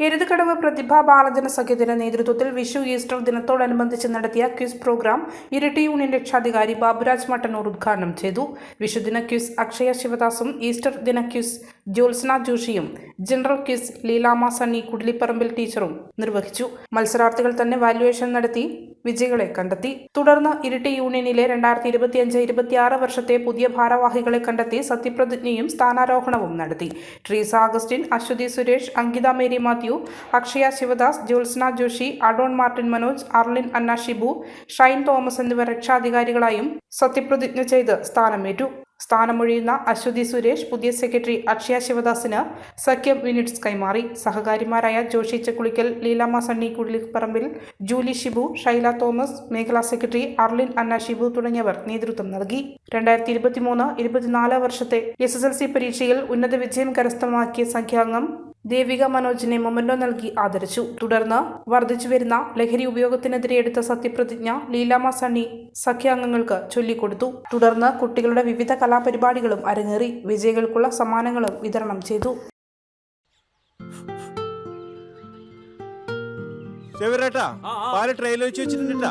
എരുതുകടവ് പ്രതിഭാ ബാലജന സഖ്യത്തിന്റെ നേതൃത്വത്തിൽ വിഷു ഈസ്റ്റർ ദിനത്തോടനുബന്ധിച്ച് നടത്തിയ ക്വിസ് പ്രോഗ്രാം ഇരട്ടി യൂണിയൻ രക്ഷാധികാരി ബാബുരാജ് മട്ടന്നൂർ ഉദ്ഘാടനം ചെയ്തു. വിഷുദിന ക്വിസ് അക്ഷയ ശിവദാസും ഈസ്റ്റർ ദിന ക്വിസ് ജ്യോത്സ്ന ജോഷിയും ജനറൽ ക്വിസ് ലീലാമ സണ്ണി കുടിലിപ്പറമ്പിൽ ടീച്ചറും നിർവഹിച്ചു. മത്സരാർത്ഥികൾ തന്നെ വാല്യുവേഷൻ നടത്തി വിജയികളെ കണ്ടെത്തി. തുടർന്ന് ഇരട്ടി യൂണിയനിലെ രണ്ടായിരത്തി ഇരുപത്തിയഞ്ച് ഇരുപത്തിയാറ് വർഷത്തെ പുതിയ ഭാരവാഹികളെ കണ്ടെത്തി സത്യപ്രതിജ്ഞയും സ്ഥാനാരോഹണവും നടത്തി. Treesa Augustine Aswathy Suresh Ankitha Mary Mathew Akshaya Sivadas Jyotsna Joshi adorn Martin Manoj Arlin അന്ന ഷിബു ഷൈൻ തോമസ് എന്നിവർ രക്ഷാധികാരികളായും സത്യപ്രതിജ്ഞ ചെയ്ത് സ്ഥാനമേറ്റു. സ്ഥാനമൊഴിയുന്ന അശ്വതി സുരേഷ് പുതിയ സെക്രട്ടറി അക്ഷയ ശിവദാസിന് സഖ്യം യൂണിറ്റ്സ് കൈമാറി. സഹകാരിമാരായ ജോഷി ചെക്കുളിക്കൽ ലീലാമ്മ സണ്ണി കുടിലിപ്പറമ്പിൽ ജൂലി ഷിബു ഷൈല തോമസ് മേഖലാ സെക്രട്ടറി അർലിൻ അന്ന ഷിബു തുടങ്ങിയവർ നേതൃത്വം നൽകി. രണ്ടായിരത്തി ഇരുപത്തിമൂന്ന് ഇരുപത്തിനാല് വർഷത്തെ എസ് എസ് എൽ സി പരീക്ഷയിൽ ഉന്നത വിജയം കരസ്ഥമാക്കിയ സംഖ്യാംഗം ദേവിക മനോജിനെ മൊമന്റോ നൽകി ആദരിച്ചു. തുടർന്ന് വർദ്ധിച്ചുവരുന്ന ലഹരി ഉപയോഗത്തിനെതിരെ എടുത്ത സത്യപ്രതിജ്ഞ ലീലാമ സണ്ണി സഖ്യാംഗങ്ങൾക്ക് ചൊല്ലിക്കൊടുത്തു. തുടർന്ന് കുട്ടികളുടെ വിവിധ കലാപരിപാടികളും അരങ്ങേറി. വിജയികൾക്കുള്ള സമ്മാനങ്ങളും വിതരണം ചെയ്തു. ചെവിരേട്ടാ. പാൽ ട്രെയിലർ വെച്ച് വെച്ചിട്ടുണ്ടാ